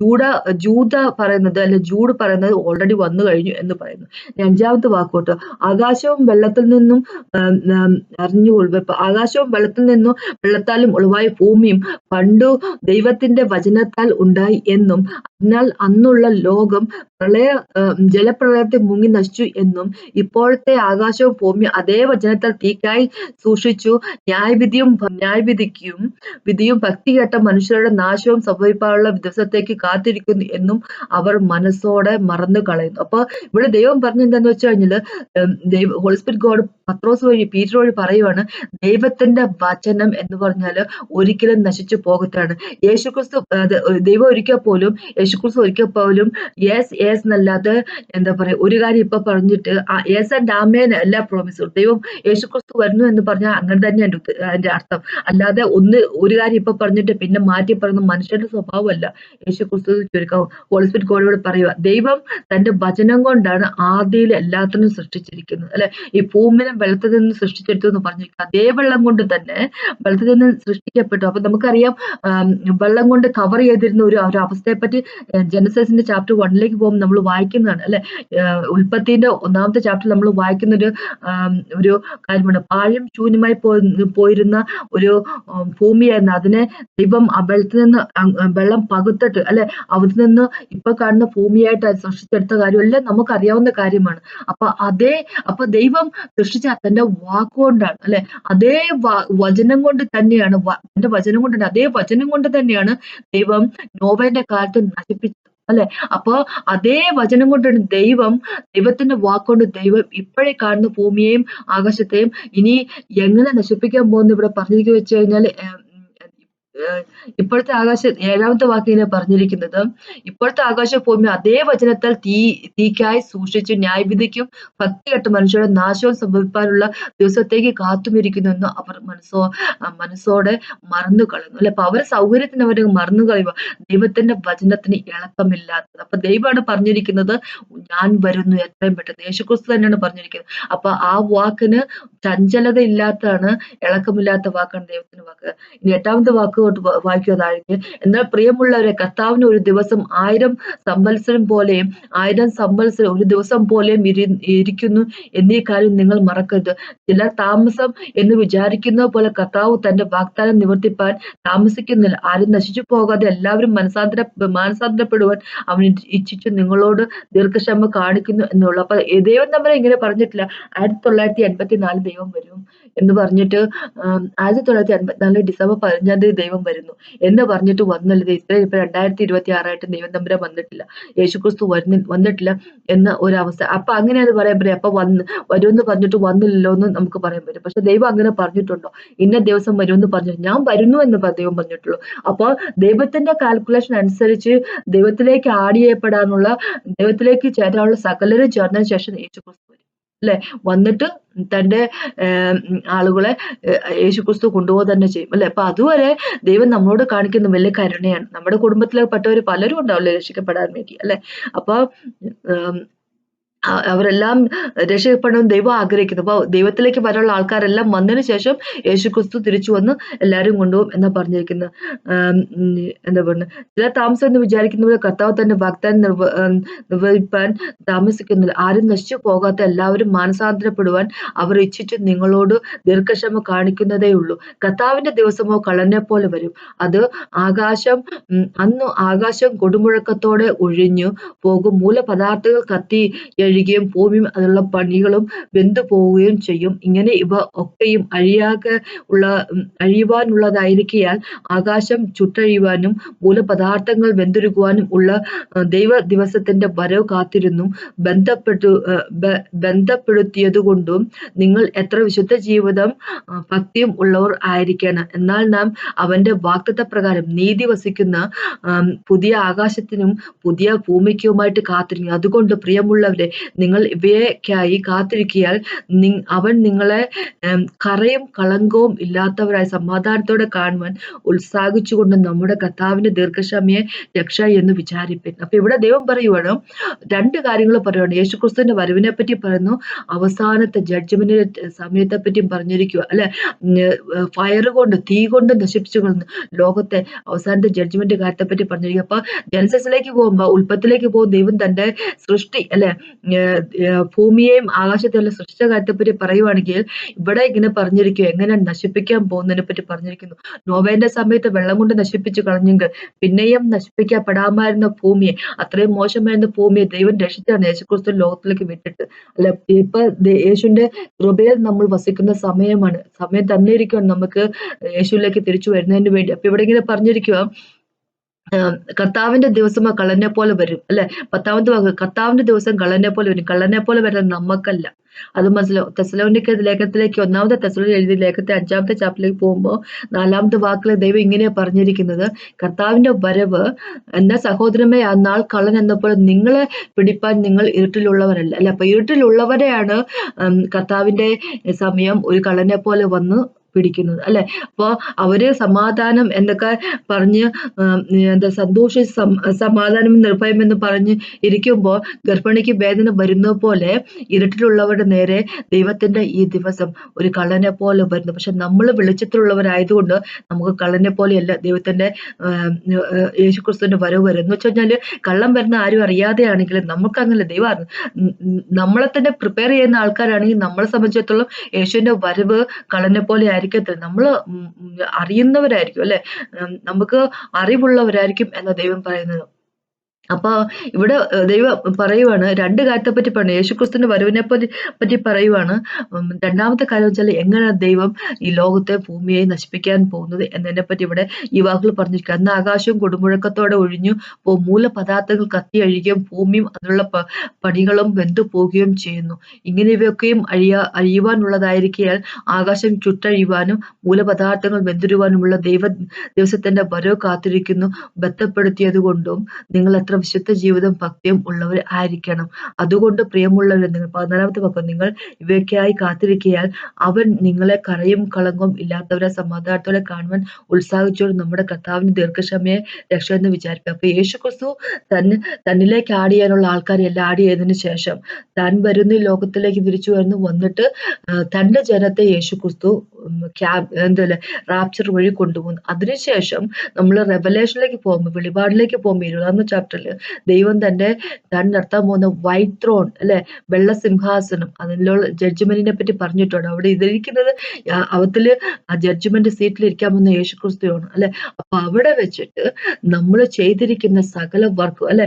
ജൂഡ ജൂത പറയുന്നത് അല്ലെ ജൂഡ് പറയുന്നത് ഓൾറെഡി വന്നു കഴിഞ്ഞു എന്ന് പറയുന്നു. അഞ്ചാമത്തെ വാക്കോട്ട്. ആകാശവും വെള്ളത്തിൽ നിന്നും അറിഞ്ഞുകൊള്ളു ആകാശവും വെള്ളത്തിൽ നിന്നും വെള്ളത്താലും ഒളിവായ ഭൂമിയും പണ്ടു ദൈവത്തിന്റെ വചനത്താൽ ഉണ്ടായി എന്നും അതിനാൽ അന്നുള്ള ലോകം പ്രളയ ജലപ്രളയത്തെ മുങ്ങി നശിച്ചു എന്നും ഇപ്പോഴത്തെ ആകാശവും ഭൂമി അതേ വചനത്താൽ തീക്കായി സൂക്ഷിച്ചു. ന്യായവിധിയും ന്യായവിധിക്കും വിധിയും ഭക്തികേട്ട മനുഷ്യരുടെ നാശവും സംഭവിക്കാനുള്ള ദിവസത്തേക്ക് കാത്തിരിക്കുന്നു എന്നും അവർ മനസ്സോടെ മറന്നു കളയുന്നു അപ്പൊ ഇവിടെ ദൈവം പറഞ്ഞെന്താന്ന് വെച്ച് കഴിഞ്ഞാൽ ഉം, ദൈവ ഹോളിസ്പിരിറ്റ് ഗോഡ് പത്രോസ് വഴി പീറ്റർ വഴി പറയുവാണ് ദൈവത്തിന്റെ വചനം എന്ന് പറഞ്ഞാൽ ഒരിക്കലും നശിച്ചു പോകത്താണ് യേശുക്രിസ്തു ക്രിസ്തു ദൈവം ഒരിക്കൽ പോലും യേശുക്രിസ്തു ഒരിക്കൽ പോലും യെസ് യെസ് എന്നല്ലാതെ എന്താ പറയാ ഒരു കാര്യം ഇപ്പൊ പറഞ്ഞിട്ട് യെസ് ആൻഡ് ആമേൻ എല്ലാ പ്രോമിസും ദൈവം യേശുക്രിസ്തു വരുന്നു എന്ന് പറഞ്ഞാൽ അങ്ങനെ തന്നെ അതിന്റെ അർത്ഥം. അല്ലാതെ ഒന്ന് ഒരു കാര്യം ഇപ്പൊ പറഞ്ഞിട്ട് പിന്നെ മാറ്റി പറയുന്ന മനുഷ്യന്റെ സ്വഭാവമല്ല. യേശു ക്രിസ്തു ചുരുക്കം ഹോളിസ്പിറ്റ് ഗോഡോട് പറയുക ദൈവം തന്റെ വചനം കൊണ്ടാണ് ആദിയിൽ എല്ലാത്തിനും സൃഷ്ടിച്ചിരിക്കുന്നത്. അല്ലെ? ഈ ഭൂമിനെ വെള്ളത്തിൽ നിന്ന് സൃഷ്ടിച്ചെടുത്തു എന്ന് പറഞ്ഞിരിക്കുന്നത് അതേ വെള്ളം കൊണ്ട് തന്നെ വെള്ളത്തിൽ നിന്ന് സൃഷ്ടിക്കപ്പെട്ടു. അപ്പൊ നമുക്കറിയാം വെള്ളം കൊണ്ട് കവർ ചെയ്തിരുന്ന ഒരു ഒരു അവസ്ഥയെ പറ്റി ജനസസിന്റെ ചാപ്റ്റർ വണ്ണിലേക്ക് പോകുമ്പോൾ നമ്മൾ വായിക്കുന്നതാണ് അല്ലെ? ഉൽപ്പത്തിന്റെ ഒന്നാമത്തെ ചാപ്റ്റർ നമ്മൾ വായിക്കുന്ന ഒരു ഒരു കാര്യമാണ് പാഴും ശൂന്യമായി പോയിരുന്ന ഒരു ഭൂമിയായിരുന്നു. അതിനെ ദൈവം ആ വെള്ളത്തിൽ നിന്ന് വെള്ളം പകുത്തിട്ട് അല്ലെ? അവിടെ നിന്ന് ഇപ്പൊ കാണുന്ന ഭൂമിയായിട്ട് സൃഷ്ടിച്ചെടുത്ത കാര്യം എല്ലാം നമുക്കറിയാവുന്ന കാര്യമാണ്. അപ്പൊ അതേ അപ്പൊ ദൈവം സൃഷ്ടിച്ച തന്റെ വാക്കുകൊണ്ടാണ് അല്ലെ? അതേ വചനം കൊണ്ട് തന്നെയാണ് തന്റെ വചനം കൊണ്ടാണ് അതേ വചനം കൊണ്ട് തന്നെയാണ് ദൈവം നോവേന്റെ കാലത്ത് നശിപ്പിച്ചത് അല്ലെ? അപ്പൊ അതേ വചനം കൊണ്ടാണ് ദൈവം ദൈവത്തിന്റെ വാക്കുകൊണ്ട് ദൈവം ഇപ്പോഴേ കാണുന്ന ഭൂമിയെയും ആകാശത്തെയും ഇനി എങ്ങനെ നശിപ്പിക്കാൻ പോകുന്നു ഇവിടെ പറഞ്ഞിരിക്കുക വെച്ച് കഴിഞ്ഞാൽ ഇപ്പോഴത്തെ ആകാശ ഏഴാമത്തെ വാക്കിനെ പറഞ്ഞിരിക്കുന്നത് ഇപ്പോഴത്തെ ആകാശ ഭൂമി അതേ വചനത്താൽ തീ തീക്കായി സൂക്ഷിച്ചു ന്യായവിധിക്കും ഭക്തി കെട്ട മനുഷ്യരുടെ നാശവും സംഭവിക്കാനുള്ള ദിവസത്തേക്ക് കാത്തുമിരിക്കുന്നു എന്ന് അവർ മനസ്സോ മനസ്സോടെ മറന്നു കളയുന്നു. അല്ലെ? അപ്പൊ അവരെ സൗകര്യത്തിന് അവർ മറന്നു കളയുക ദൈവത്തിന്റെ വചനത്തിന് ഇളക്കമില്ലാത്തത്. അപ്പൊ ദൈവമാണ് പറഞ്ഞിരിക്കുന്നത് ഞാൻ വരുന്നു എത്രയും പെട്ടെന്ന്. യേശുക്രിസ്തു തന്നെയാണ് പറഞ്ഞിരിക്കുന്നത്. അപ്പൊ ആ വാക്കിന് ചഞ്ചലത ഇല്ലാത്തതാണ് ഇളക്കമില്ലാത്ത വാക്കാണ് ദൈവത്തിന്റെ വാക്ക്. ഇനി എട്ടാമത്തെ വാക്ക് തൊട്ട് വാ- വായിക്കുക താഴേക്ക് എന്നാൽ പ്രിയമുള്ളവരെ കർത്താവിന് ഒരു ദിവസം ആയിരം സമ്പത്സരം പോലെയും ആയിരം സമ്പത്സരം ഒരു ദിവസം പോലെയും ഇരി ഇരിക്കുന്നു എന്നീ കാര്യം നിങ്ങൾ മറക്കരുത്. ചിലർ താമസം എന്ന് വിചാരിക്കുന്ന പോലെ കർത്താവ് തന്റെ വാഗ്ദാനം നിവർത്തിപ്പാൻ താമസിക്കുന്നില്ല. ആരും നശിച്ചു പോകാതെ എല്ലാവരും മനസാന്തര മാനസാന്തരപ്പെടുവാൻ അവൻ ഇച്ഛ- ഇച്ഛിച്ചു നിങ്ങളോട് ദീർഘക്ഷമ കാണിക്കുന്നു എന്നുള്ളു. അപ്പൊ ദൈവം നമ്മളെ ഇങ്ങനെ പറഞ്ഞിട്ടില്ല. ആയിരത്തി തൊള്ളായിരത്തി എൺപത്തി നാല് ദൈവം വരും എന്ന് പറഞ്ഞിട്ട് ആയിരത്തി തൊള്ളായിരത്തി അൻപത്തിനാല് ഡിസംബർ പതിനഞ്ചാം തീയതി ദൈവം വരുന്നു എന്ന് പറഞ്ഞിട്ട് വന്നല്ലേ. ഇത്ര ഇപ്പൊ രണ്ടായിരത്തി ഇരുപത്തി ആറായിട്ട് ദൈവം തമ്പുരാൻ വന്നിട്ടില്ല. യേശുക്രിസ്തു വരുന്ന വന്നിട്ടില്ല എന്ന ഒരവസ്ഥ അപ്പൊ അങ്ങനെയാണ് പറയാൻ പറ്റും അപ്പൊ വന്ന് വരുമെന്ന് പറഞ്ഞിട്ട് വന്നില്ലല്ലോ എന്ന് നമുക്ക് പറയാൻ പറ്റും. പക്ഷെ ദൈവം അങ്ങനെ പറഞ്ഞിട്ടുണ്ടോ? ഇന്ന ദിവസം വരുമെന്ന് പറഞ്ഞു ഞാൻ വരുന്നു എന്ന് ദൈവം പറഞ്ഞിട്ടുള്ളൂ. അപ്പോൾ ദൈവത്തിന്റെ കാൽക്കുലേഷൻ അനുസരിച്ച് ദൈവത്തിലേക്ക് ആഡ് ചെയ്യപ്പെടാനുള്ള ദൈവത്തിലേക്ക് ചേരാനുള്ള സകലരും ചേർന്നതിന് ശേഷം യേശുക്രിസ്തു അല്ലെ വന്നിട്ട് ഏർ ആളുകളെ യേശുക്രിസ്തു കൊണ്ടുപോകുക തന്നെ ചെയ്യും അല്ലെ? അപ്പൊ അതുവരെ ദൈവം നമ്മളോട് കാണിക്കുന്ന വലിയ കരുണയാണ്. നമ്മുടെ കുടുംബത്തിലെ പെട്ടവർ പലരും ഉണ്ടാവില്ലേ രക്ഷിക്കപ്പെടാൻ വേണ്ടി അല്ലെ? അപ്പൊ അവരെല്ലാം രക്ഷപ്പെടണം ദൈവം ആഗ്രഹിക്കുന്നു. അപ്പൊ ദൈവത്തിലേക്ക് വരാനുള്ള ആൾക്കാരെല്ലാം വന്നതിന് ശേഷം യേശുക്രിസ്തു തിരിച്ചു വന്ന് എല്ലാവരും കൊണ്ടുപോകും എന്നാ പറഞ്ഞിരിക്കുന്നത് എന്താ പറയുന്നത് ചില താമസം എന്ന് വിചാരിക്കുന്നവർ കർത്താവ് തന്നെ വാഗ്ദാനം നിർവ നിർവഹിപ്പാൻ താമസിക്കുന്നില്ല. ആരും നശിച്ചു പോകാത്ത എല്ലാവരും മാനസാന്തരപ്പെടുവാൻ അവർ ഇച്ഛിച്ചു നിങ്ങളോട് ദീർഘക്ഷമ കാണിക്കുന്നതേ ഉള്ളൂ. കർത്താവിന്റെ ദിവസമോ കള്ളനെ പോലെ വരും. അത് ആകാശം അന്ന് ആകാശം കൊടുമുഴക്കത്തോടെ ഒഴിഞ്ഞു പോകും. മൂലപദാർത്ഥങ്ങൾ കത്തി എഴുകയും ഭൂമിയും അതിലുള്ള പണികളും വെന്തു പോവുകയും ചെയ്യും. ഇങ്ങനെ ഇവ ഒക്കെയും അഴിയാക ഉള്ള അഴിയുവാനുള്ളതായിരിക്കാൽ ആകാശം ചുട്ടഴിയുവാനും മൂലപദാർത്ഥങ്ങൾ വെന്തുരുകുവാനും ഉള്ള ദൈവ ദിവസത്തിന്റെ വരവ് കാത്തിരുന്നു. ബന്ധപ്പെട്ടു ബന്ധപ്പെടുത്തിയതുകൊണ്ടും നിങ്ങൾ എത്ര വിശുദ്ധ ജീവിതം ഭക്തിയും ഉള്ളവർ ആയിരിക്കണം. എന്നാൽ നാം അവന്റെ വാക്തത്വ പ്രകാരം നീതി വസിക്കുന്ന പുതിയ ആകാശത്തിനും പുതിയ ഭൂമിക്കുമായിട്ട് കാത്തിരുന്നു അതുകൊണ്ട് പ്രിയമുള്ളവരെ നിങ്ങൾ ഇവയ്ക്കായി കാത്തിരിക്കിയാൽ അവൻ നിങ്ങളെ കറയും കളങ്കവും ഇല്ലാത്തവരായി സമാധാനത്തോടെ കാണുവാൻ ഉത്സാഹിച്ചുകൊണ്ട് നമ്മുടെ കർത്താവിന്റെ ദീർഘക്ഷമയെ രക്ഷ എന്ന് വിചാരിപ്പിൻ. അപ്പൊ ഇവിടെ ദൈവം പറയുവാണ് രണ്ട് കാര്യങ്ങൾ പറയുവാണ്. യേശുക്രിസ്തുവിന്റെ വരവിനെ പറ്റി പറയുന്നു അവസാനത്തെ ജഡ്ജ്മെന്റിന്റെ സമയത്തെ പറ്റിയും പറഞ്ഞിരിക്കുക അല്ലെ? ഫയർ കൊണ്ട് തീ കൊണ്ട് നശിപ്പിച്ചു ലോകത്തെ അവസാനത്തെ ജഡ്ജ്മെന്റ് കാര്യത്തെ പറ്റി പറഞ്ഞിരിക്കുക അപ്പൊ ജനസസിലേക്ക് പോകുമ്പോ ഉൽപ്പത്തിലേക്ക് പോകും ദൈവം തന്റെ സൃഷ്ടി അല്ലെ? ഭൂമിയെയും ആകാശത്തെയുള്ള സൃഷ്ടിച്ച കാര്യത്തെ പറ്റി പറയുവാണെങ്കിൽ ഇവിടെ ഇങ്ങനെ പറഞ്ഞിരിക്കും. എങ്ങനെ നശിപ്പിക്കാൻ പോകുന്നതിനെ പറ്റി പറഞ്ഞിരിക്കുന്നു. നോവേന്റെ സമയത്ത് വെള്ളം കൊണ്ട് നശിപ്പിച്ചു കളഞ്ഞെങ്കിൽ പിന്നെയും നശിപ്പിക്കപ്പെടാമായിരുന്ന ഭൂമിയെ അത്രയും മോശമായിരുന്ന ഭൂമിയെ ദൈവം രക്ഷിച്ചാണ് യേശുക്രിസ്തു ലോകത്തിലേക്ക് വിട്ടിട്ട്. അല്ല ഇപ്പൊ യേശുവിന്റെ കൃപയിൽ നമ്മൾ വസിക്കുന്ന സമയമാണ്. സമയം തന്നിരിക്കുകയാണ് നമുക്ക് യേശുവിലേക്ക് തിരിച്ചു വരുന്നതിന് വേണ്ടി. അപ്പൊ ഇവിടെ ഇങ്ങനെ പറഞ്ഞിരിക്കുക കർത്താവിന്റെ ദിവസം കള്ളനെ പോലെ വരും. അല്ലെ? പത്താമത്തെ വാക്ക് കർത്താവിന്റെ ദിവസം കള്ളനെ പോലെ വരും. കള്ളനെ പോലെ വരുന്നത് നമുക്കല്ല അത് മനസ്സിലോ തെസലോനിക്ക ലേഖത്തിലേക്ക് ഒന്നാമത്തെ തെസലോനി എഴുതിയ ലേഖത്തെ അഞ്ചാമത്തെ ചാപ്പിലേക്ക് പോകുമ്പോൾ നാലാമത്തെ വാക്കിൽ ദൈവം ഇങ്ങനെയാ പറഞ്ഞിരിക്കുന്നത് കർത്താവിന്റെ വരവ് എന്ന സഹോദരമേ ആ നാൾ കള്ളൻ എന്നപ്പോൾ നിങ്ങളെ പിടിപ്പാൻ നിങ്ങൾ ഇരുട്ടിലുള്ളവരല്ല. അല്ലെ? അപ്പൊ ഇരുട്ടിലുള്ളവരെയാണ് കർത്താവിന്റെ സമയം ഒരു കള്ളനെ പോലെ വന്ന് പിടിക്കുന്നത് അല്ലെ? അപ്പോൾ അവർ സമാധാനം എന്നൊക്കെ പറഞ്ഞ് എന്താ സന്തോഷ സമാധാനം നിർഭയം എന്ന് പറഞ്ഞ് ഇരിക്കുമ്പോൾ ഗർഭിണിക്ക് വേദന വരുന്ന പോലെ ഇരുട്ടിലുള്ളവരുടെ നേരെ ദൈവത്തിന്റെ ഈ ദിവസം ഒരു കള്ളനെ പോലെ വരുന്നു. പക്ഷെ നമ്മൾ വെളിച്ചത്തിലുള്ളവരായതുകൊണ്ട് നമുക്ക് കള്ളനെ പോലെയല്ല ദൈവത്തിന്റെ യേശുക്രിസ്തുവിന്റെ വരവ് വരും എന്ന് വെച്ച് കള്ളം വരുന്ന ആരും അറിയാതെയാണെങ്കിൽ നമുക്ക് അങ്ങനെ ദൈവം നമ്മളെ തന്നെ പ്രിപ്പയർ ചെയ്യുന്ന ആൾക്കാരാണെങ്കിൽ നമ്മളെ സംബന്ധിച്ചിടത്തോളം യേശുവിന്റെ വരവ് കള്ളനെ പോലെ ആയിരിക്കത്തില്ല നമ്മൾ അറിയുന്നവരായിരിക്കും അല്ലെ? നമുക്ക് അറിവുള്ളവരായിരിക്കും എന്ന ദൈവം പറയുന്നത്. അപ്പൊ ഇവിടെ ദൈവം പറയുവാണ് രണ്ട് കാര്യത്തെ പറ്റി പറഞ്ഞു യേശുക്രിസ്തുവിന്റെ വരവിനെ പറ്റി പറ്റി പറയുവാണ് രണ്ടാമത്തെ കാര്യം വെച്ചാൽ എങ്ങനെ ദൈവം ഈ ലോകത്തെ ഭൂമിയെ നശിപ്പിക്കാൻ പോകുന്നത് എന്നതിനെ പറ്റി ഇവിടെ ഈ വാക്കുകൾ പറഞ്ഞിരിക്കുക. അന്ന് ആകാശവും കൊടുമുഴക്കത്തോടെ ഒഴിഞ്ഞു മൂലപദാർത്ഥങ്ങൾ കത്തി അഴിയുകയും ഭൂമിയും അതിനുള്ള പണികളും വെന്തു പോവുകയും ചെയ്യുന്നു. ഇങ്ങനെ ഇവയൊക്കെയും അഴിയ അഴിയുവാനുള്ളതായിരിക്കാൽ ആകാശം ചുട്ടഴിയുവാനും മൂലപദാർത്ഥങ്ങൾ വെന്തുരുവാനുമുള്ള ദൈവ ദിവസത്തിന്റെ വരവ് കാത്തിരിക്കുന്നു ബന്ധപ്പെടുത്തിയത് കൊണ്ടും നിങ്ങൾ എത്ര വിശുദ്ധ ജീവിതം ഭക്തിയും ഉള്ളവർ ആയിരിക്കണം. അതുകൊണ്ട് പ്രിയമുള്ളവർ നിങ്ങൾ പതിനാലാമത്തെ പക്കം നിങ്ങൾ ഇവയ്ക്കായി കാത്തിരിക്കയാൽ അവൻ നിങ്ങളെ കറയും കളങ്കവും ഇല്ലാത്തവരെ സമാധാനത്തോടെ കാണുവാൻ ഉത്സാഹിച്ചോട് നമ്മുടെ കർത്താവിന് ദീർഘക്ഷമയെ രക്ഷ എന്ന് വിചാരിക്കുക. അപ്പൊ യേശു ക്രിസ്തു തന്നെ തന്നിലേക്ക് ആഡ് ചെയ്യാനുള്ള ആൾക്കാരെ എല്ലാം ആഡ് ചെയ്തതിനു ശേഷം താൻ വരുന്ന ലോകത്തിലേക്ക് തിരിച്ചു വരുന്നു വന്നിട്ട് തന്റെ ജനത്തെ യേശു ക്രിസ്തു എന്തല്ലേ റാപ്ചർ വഴി കൊണ്ടുപോകുന്നു. അതിനുശേഷം നമ്മൾ റെവലേഷനിലേക്ക് പോകുമ്പോൾ വെളിപാടിലേക്ക് പോകുമ്പോൾ ഇരുപതാമത്തെ ചാപ്റ്ററിൽ ദൈവം തന്റെ താൻ നടത്താൻ പോകുന്ന വൈറ്റ് ത്രോൺ അല്ലെ? വെള്ള സിംഹാസനം അതിലുള്ള ജഡ്ജ്മെന്റിനെ പറ്റി പറഞ്ഞിട്ടുണ്ട്. അവിടെ ഇതിരിക്കുന്നത് അവത്തിൽ ആ ജഡ്ജ്മെന്റ് സീറ്റിൽ ഇരിക്കാൻ പോകുന്ന യേശു ക്രിസ്തുവാണ് അല്ലെ? അപ്പൊ അവിടെ വെച്ചിട്ട് നമ്മൾ ചെയ്തിരിക്കുന്ന സകല വർക്കും അല്ലെ?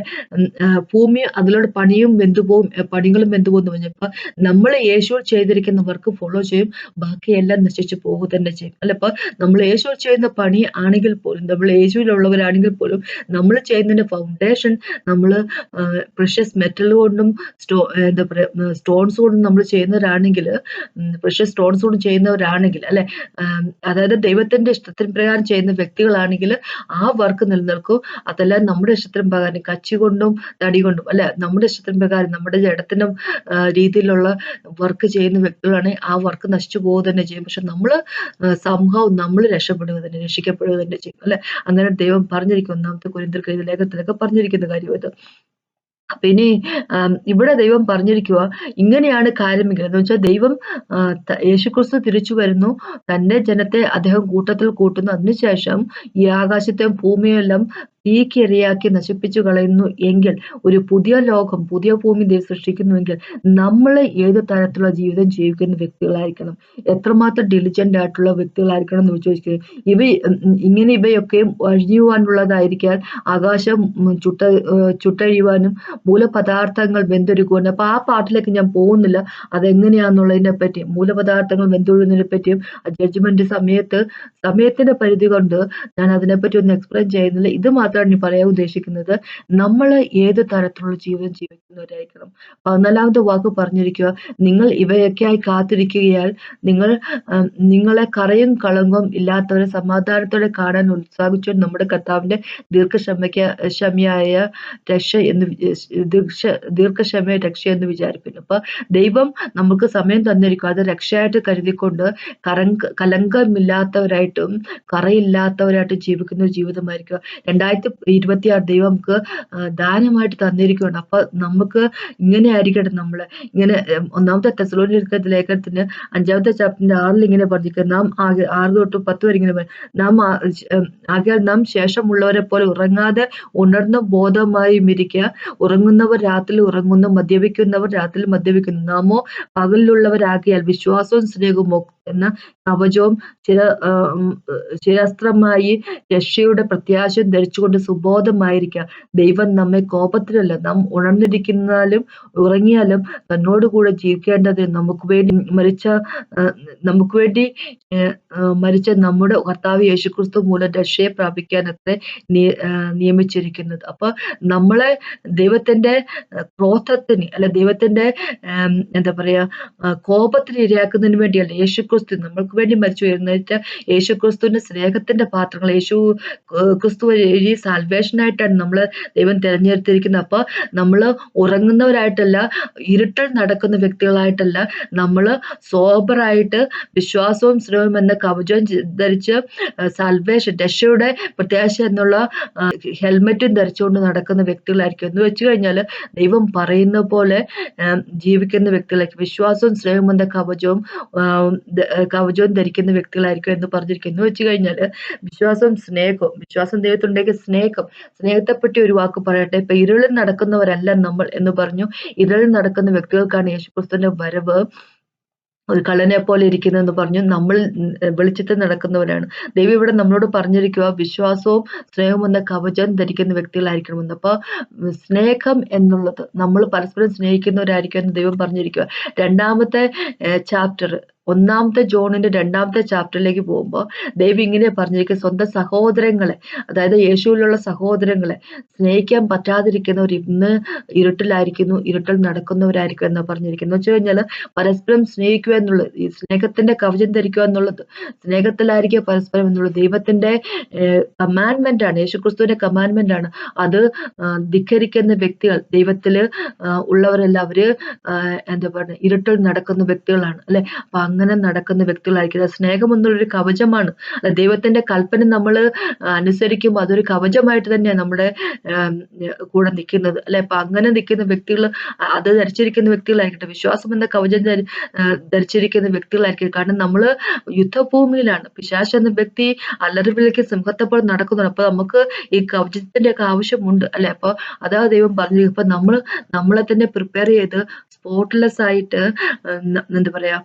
ഭൂമി അതിലൂടെ പണിയും വെന്തുപോകും പണികളും വെന്തുപോകും പറഞ്ഞപ്പോ നമ്മൾ യേശു ചെയ്തിരിക്കുന്ന വർക്ക് ഫോളോ ചെയ്യും ബാക്കിയെല്ലാം നശിച്ചു പോകുക തന്നെ ചെയ്യും അല്ലെ? അപ്പൊ നമ്മൾ യേശു ചെയ്യുന്ന പണി ആണെങ്കിൽ പോലും നമ്മൾ യേശുവിലുള്ളവരാണെങ്കിൽ പോലും നമ്മൾ ചെയ്യുന്നതിന്റെ ഫൗണ്ടേഷൻ നമ്മൾ പ്രഷ്യസ് മെറ്റൽ കൊണ്ടും സ്റ്റോ എന്താ പറയുക സ്റ്റോൺസ് കൊണ്ടും നമ്മൾ ചെയ്യുന്നവരാണെങ്കിൽ പ്രഷ്യസ് സ്റ്റോൺസ് കൊണ്ട് ചെയ്യുന്നവരാണെങ്കിൽ അല്ലെ? അതായത് ദൈവത്തിന്റെ ഇഷ്ടത്തിന് പ്രകാരം ചെയ്യുന്ന വ്യക്തികളാണെങ്കിൽ ആ വർക്ക് നിലനിൽക്കും. അതല്ല നമ്മുടെ ഇഷ്ടത്തിന് പ്രകാരം കച്ചി കൊണ്ടും തടി കൊണ്ടും അല്ലെ? നമ്മുടെ ഇഷ്ടത്തിന് പ്രകാരം നമ്മുടെ ജഡത്തിനും രീതിയിലുള്ള വർക്ക് ചെയ്യുന്ന വ്യക്തികളാണെങ്കിൽ ആ വർക്ക് നശിച്ചു പോകുക തന്നെ ചെയ്യും. പക്ഷെ നമ്മൾ സംഭവം നമ്മൾ രക്ഷപ്പെടുക തന്നെ രക്ഷിക്കപ്പെടുക തന്നെ ചെയ്യും അല്ലെ? അങ്ങനെ ദൈവം പറഞ്ഞിരിക്കും ഒന്നാമത്തെ കുരിന്തർക്ക് ലേഖത്തിലൊക്കെ പറഞ്ഞിരിക്കുന്ന കാര്യം ഇത്. ഇനി ഇവിടെ ദൈവം പറഞ്ഞിരിക്കുക ഇങ്ങനെയാണ് കാര്യമെങ്കിൽ എന്ന് വെച്ചാൽ ദൈവം യേശുക്രിസ്തു തിരിച്ചു വരുന്നു. തന്റെ ജനത്തെ അദ്ദേഹം കൂട്ടത്തിൽ കൂട്ടുന്നു. അതിനുശേഷം ഈ ആകാശത്തെയും ഭൂമിയെല്ലാം തീക്കിരയാക്കി നശിപ്പിച്ചു കളയുന്നു എങ്കിൽ ഒരു പുതിയ ലോകം പുതിയ ഭൂമി ദൈവം സൃഷ്ടിക്കുന്നുവെങ്കിൽ നമ്മൾ ഏത് തരത്തിലുള്ള ജീവിതം ജീവിക്കുന്ന വ്യക്തികളായിരിക്കണം? എത്രമാത്രം ഡിലിജന്റ് ആയിട്ടുള്ള വ്യക്തികളായിരിക്കണം എന്ന് ചോദിക്കുന്നത് ഇവ ഇങ്ങനെ ഇവയൊക്കെയും അഴിയുവാനുള്ളതായിരിക്കാൻ ആകാശം ചുട്ട ചുട്ടഴിയുവാനും മൂലപദാർത്ഥങ്ങൾ വെന്തൊരുക്കുവാനും അപ്പൊ ആ പാട്ടിലേക്ക് ഞാൻ പോകുന്നില്ല. അതെങ്ങനെയാണെന്നുള്ളതിനെ പറ്റി മൂലപദാർത്ഥങ്ങൾ വെന്തൊഴുന്നതിനെ പറ്റിയും ജഡ്ജ്മെന്റ് സമയത്ത് സമയത്തിന്റെ പരിധി കൊണ്ട് ഞാൻ അതിനെപ്പറ്റി ഒന്ന് എക്സ്പ്ലെയിൻ ചെയ്യുന്നില്ല. ഇത് മാത്രം മാത്രമാണ് പറയാൻ ഉദ്ദേശിക്കുന്നത് നമ്മൾ ഏത് തരത്തിലുള്ള ജീവിതം ജീവിക്കുന്നവരായിരിക്കണം. പതിനാലാമത്തെ വാക്ക് പറഞ്ഞിരിക്കുക നിങ്ങൾ ഇവയൊക്കെയായി കാത്തിരിക്കുകയാൽ നിങ്ങൾ നിങ്ങളെ കറയും കളങ്കവും ഇല്ലാത്തവരെ സമാധാനത്തോടെ കാണാൻ ഉത്സാഹിച്ചു നമ്മുടെ കർത്താവിന്റെ ദീർഘക്ഷമയ്ക്ക് ക്ഷമയായ രക്ഷ എന്ന് ദീർഘ ദീർഘക്ഷമയ രക്ഷ എന്ന് വിചാരിക്കുന്നു. അപ്പൊ ദൈവം നമുക്ക് സമയം തന്നിരിക്കും. അത് രക്ഷയായിട്ട് കരുതിക്കൊണ്ട് കറങ്ക കലങ്കമില്ലാത്തവരായിട്ടും കറയില്ലാത്തവരായിട്ടും ജീവിക്കുന്ന ഒരു ജീവിതമായിരിക്കും രണ്ടായിരത്തി ഇരുപത്തി ആറ് ദൈവം നമുക്ക് ദാനമായിട്ട് തന്നിരിക്കുകയാണ് അപ്പൊ നമുക്ക് ഇങ്ങനെ ആയിരിക്കട്ടെ നമ്മൾ ഇങ്ങനെ ഒന്നാമത്തെ തെസലോനി ലേഖനത്തിന് അഞ്ചാമത്തെ ചാപ്റ്ററിന്റെ ആറിൽ ഇങ്ങനെ പറഞ്ഞിരിക്കുക നാം ആകെ ആറ് തൊട്ട് പത്ത് വരെ ഇങ്ങനെ നാം ആകെ നാം ശേഷമുള്ളവരെ പോലെ ഉറങ്ങാതെ ഉണർന്ന ബോധമായും ഇരിക്കുക ഉറങ്ങുന്നവർ രാത്രി ഉറങ്ങുന്നു മദ്യപിക്കുന്നവർ രാത്രി മദ്യപിക്കുന്നു. നാമോ പകലിലുള്ളവരാകിയാൽ വിശ്വാസവും സ്നേഹവും എന്ന കവചവും ചില ശിരസ്ത്രമായി രക്ഷയുടെ പ്രത്യാശയും ധരിച്ചുകൊണ്ട് സുബോധമായിരിക്കുക ദൈവം നമ്മെ കോപത്തിലല്ല നാം ഉണർന്നിരിക്കുന്നാലും ഉറങ്ങിയാലും തന്നോടുകൂടെ ജീവിക്കേണ്ടത് നമുക്ക് വേണ്ടി മരിച്ച നമുക്ക് വേണ്ടി മരിച്ച നമ്മുടെ കർത്താവ് യേശുക്രിസ്തു മൂലം രക്ഷയെ പ്രാപിക്കാൻ അത്ര നിയമിച്ചിരിക്കുന്നത്. അപ്പൊ നമ്മളെ ദൈവത്തിന്റെ ക്രോധത്തിന് അല്ല ദൈവത്തിന്റെ എന്താ പറയാ കോപത്തിന് ഇരയാക്കുന്നതിന് വേണ്ടിയല്ല യേശുക്രിസ്തു നമ്മൾക്ക് വേണ്ടി മരിച്ചു. എഴുന്നേറ്റ യേശുക്രിസ്തുവിന്റെ സ്നേഹത്തിന്റെ പാത്രങ്ങൾ യേശു ക്രിസ്തു സാൽവേഷനായിട്ടാണ് നമ്മൾ ദൈവം തിരഞ്ഞെടുത്തിരിക്കുന്നത്. അപ്പൊ നമ്മൾ ഉറങ്ങുന്നവരായിട്ടല്ല ഇരുട്ടൽ നടക്കുന്ന വ്യക്തികളായിട്ടല്ല നമ്മൾ സോബറായിട്ട് വിശ്വാസവും സ്നേഹവും എന്ന കവചവും ധരിച്ച് സാൽവേഷൻ രക്ഷയുടെ പ്രത്യാശ എന്നുള്ള ഹെൽമെറ്റും ധരിച്ചുകൊണ്ട് നടക്കുന്ന വ്യക്തികളായിരിക്കും. എന്ന് വെച്ച് കഴിഞ്ഞാൽ ദൈവം പറയുന്ന പോലെ ജീവിക്കുന്ന വ്യക്തികളായിരിക്കും. വിശ്വാസവും സ്നേഹവും എന്ന കവചവും കവചവും ധരിക്കുന്ന വ്യക്തികളായിരിക്കും എന്ന് പറഞ്ഞിരിക്കും എന്ന് വെച്ച് കഴിഞ്ഞാൽ വിശ്വാസവും സ്നേഹവും വിശ്വാസം ദൈവത്തിലുണ്ടെങ്കിൽ സ്നേഹം. സ്നേഹത്തെപ്പറ്റി ഒരു വാക്ക് പറയട്ടെ. ഇപ്പൊ ഇരുളിൽ നടക്കുന്നവരല്ല നമ്മൾ എന്ന് പറഞ്ഞു. ഇരുളിൽ നടക്കുന്ന വ്യക്തികൾക്കാണ് യേശുക്രിസ്തുവിന്റെ വരവ്. ഒരു കള്ളനെ പോലെ ഇരിക്കുന്നു എന്ന് പറഞ്ഞു. നമ്മൾ വെളിച്ചത്തിൽ നടക്കുന്നവരാണ്. ദൈവം ഇവിടെ നമ്മളോട് പറഞ്ഞിരിക്കുക വിശ്വാസവും സ്നേഹവും എന്ന കവചം ധരിക്കുന്ന വ്യക്തികളായിരിക്കണമെന്ന്. അപ്പോൾ സ്നേഹം എന്നുള്ളത് നമ്മൾ പരസ്പരം സ്നേഹിക്കുന്നവരായിരിക്കും എന്ന് ദൈവം പറഞ്ഞിരിക്കുക. രണ്ടാമത്തെ ചാപ്റ്റർ ഒന്നാമത്തെ ജോണിന്റെ രണ്ടാമത്തെ ചാപ്റ്ററിലേക്ക് പോകുമ്പോൾ ദൈവം ഇങ്ങനെ പറഞ്ഞിരിക്കും സ്വന്തം സഹോദരങ്ങളെ അതായത് യേശുവിലുള്ള സഹോദരങ്ങളെ സ്നേഹിക്കാൻ പറ്റാതിരിക്കുന്നവർ ഇന്ന് ഇരുട്ടിലായിരിക്കുന്നു ഇരുട്ടിൽ നടക്കുന്നവരായിരിക്കും എന്ന് പറഞ്ഞിരിക്കുന്നു. വെച്ച് കഴിഞ്ഞാൽ പരസ്പരം സ്നേഹിക്കുക എന്നുള്ളത് ഈ സ്നേഹത്തിന്റെ കവചം ധരിക്കുക എന്നുള്ളത് സ്നേഹത്തിലായിരിക്കുക പരസ്പരം എന്നുള്ളത് ദൈവത്തിന്റെ കമാൻഡ്മെന്റ് ആണ് യേശുക്രിസ്തുവിന്റെ കമാൻഡ്മെന്റ് ആണ്. അത് ധിക്കരിക്കുന്ന വ്യക്തികൾ ദൈവത്തിൽ ഉള്ളവരെല്ലാം അവർ എന്താ പറയുക ഇരുട്ടിൽ നടക്കുന്ന വ്യക്തികളാണ് അല്ലെ? അങ്ങനെ നടക്കുന്ന വ്യക്തികളായിരിക്കും. സ്നേഹം എന്നുള്ളൊരു കവചമാണ്. ദൈവത്തിന്റെ കൽപ്പന നമ്മൾ അനുസരിക്കുമ്പോൾ അതൊരു കവചമായിട്ട് തന്നെയാണ് നമ്മുടെ കൂടെ നിൽക്കുന്നത് അല്ലെ? അപ്പൊ അങ്ങനെ നിൽക്കുന്ന വ്യക്തികൾ അത് ധരിച്ചിരിക്കുന്ന വ്യക്തികളായിരിക്കട്ടെ വിശ്വാസം എന്ന കവചം ധരിച്ചിരിക്കുന്ന വ്യക്തികളായിരിക്കും. കാരണം നമ്മൾ യുദ്ധഭൂമിയിലാണ്. പിശാശ് എന്ന വ്യക്തി അല്ലറിവിലേക്ക് സിംഹത്തെപ്പോലെ നടക്കുന്നുണ്ട്. അപ്പൊ നമുക്ക് ഈ കവചത്തിന്റെ ഒക്കെ ആവശ്യമുണ്ട്. അല്ലെ? അപ്പൊ അതാ ദൈവം പറഞ്ഞു ഇപ്പൊ നമ്മൾ നമ്മളെ തന്നെ പ്രിപ്പയർ ചെയ്ത് സ്പോട്ട്ലെസ് ആയിട്ട് എന്താ പറയാ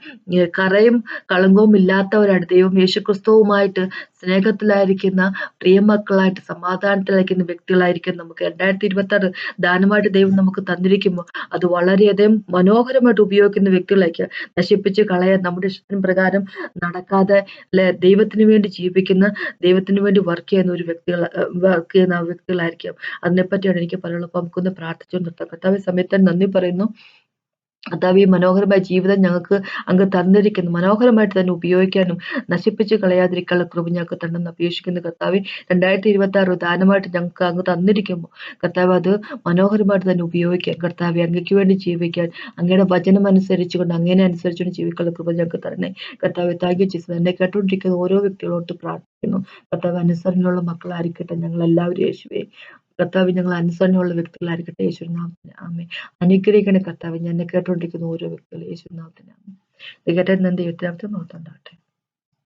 കറയും കളങ്കവും ഇല്ലാത്തവരാണ് ദൈവം യേശുക്രിസ്തുവുമായിട്ട് സ്നേഹത്തിലായിരിക്കുന്ന പ്രിയമക്കളായിട്ട് സമാധാനത്തിലായിരിക്കുന്ന വ്യക്തികളായിരിക്കും നമുക്ക് രണ്ടായിരത്തി ഇരുപത്തി ആറ് ദാനമായിട്ട് ദൈവം നമുക്ക് തന്നിരിക്കുമ്പോൾ അത് വളരെയധികം മനോഹരമായിട്ട് ഉപയോഗിക്കുന്ന വ്യക്തികളായിരിക്കുക. നശിപ്പിച്ച് കളയാൻ നമ്മുടെ ഇഷ്ടത്തിന് പ്രകാരം നടക്കാതെ അല്ലെ ദൈവത്തിന് വേണ്ടി ജീവിക്കുന്ന ദൈവത്തിന് വേണ്ടി വർക്ക് ചെയ്യുന്ന ഒരു വ്യക്തികൾ വർക്ക് ചെയ്യുന്ന വ്യക്തികളായിരിക്കും അതിനെപ്പറ്റിയാണ് എനിക്ക് പറയുള്ളൂ അപ്പൊ നമുക്കൊന്ന് പ്രാർത്ഥിച്ചു നിർത്താം. കർത്താവ് സമയത്ത് നന്ദി പറയുന്നു. കർത്താവ് ഈ മനോഹരമായ ജീവിതം ഞങ്ങൾക്ക് അങ്ങ് തന്നിരിക്കുന്നു. മനോഹരമായിട്ട് തന്നെ ഉപയോഗിക്കാനും നശിപ്പിച്ച് കളയാതിരിക്കാനുള്ള കൃപ ഞങ്ങൾക്ക് തന്നെന്ന് അപേക്ഷിക്കുന്നു കർത്താവ്. രണ്ടായിരത്തി ഇരുപത്തി ആറ് ദാനമായിട്ട് ഞങ്ങൾക്ക് അങ്ങ് തന്നിരിക്കുമ്പോൾ കർത്താവ് അത് മനോഹരമായിട്ട് തന്നെ ഉപയോഗിക്കാൻ കർത്താവ് അങ്ങയ്ക്ക് വേണ്ടി ജീവിക്കാൻ അങ്ങയുടെ വചനം അനുസരിച്ചുകൊണ്ട് അങ്ങനെ അനുസരിച്ചുകൊണ്ട് ജീവിക്കാനുള്ള കൃപ ഞങ്ങൾക്ക് തരണേ. കർത്താവ് താങ്ക് യു ചീസ് എന്നെ കേട്ടുകൊണ്ടിരിക്കുന്ന ഓരോ വ്യക്തികളോട്ട് പ്രാർത്ഥിക്കുന്നു. കർത്താവ് അനുസരണമുള്ള മക്കളായിരിക്കട്ടെ ഞങ്ങൾ എല്ലാവരും യേശുവേ. കർത്താവ് ഞങ്ങൾ അനുസരണമുള്ള വ്യക്തികളായിരിക്കട്ടെ യേശുനാഥന് ആമേ അനുഗ്രഹിക്കണേ കർത്താവ് ഞാൻ കേട്ടുകൊണ്ടിരിക്കുന്ന ഓരോ വ്യക്തികളും യേശുനാഥന് ആമേ കേട്ടെ ദൈവത്തിനകത്ത് നോക്കുന്നുണ്ടാകട്ടെ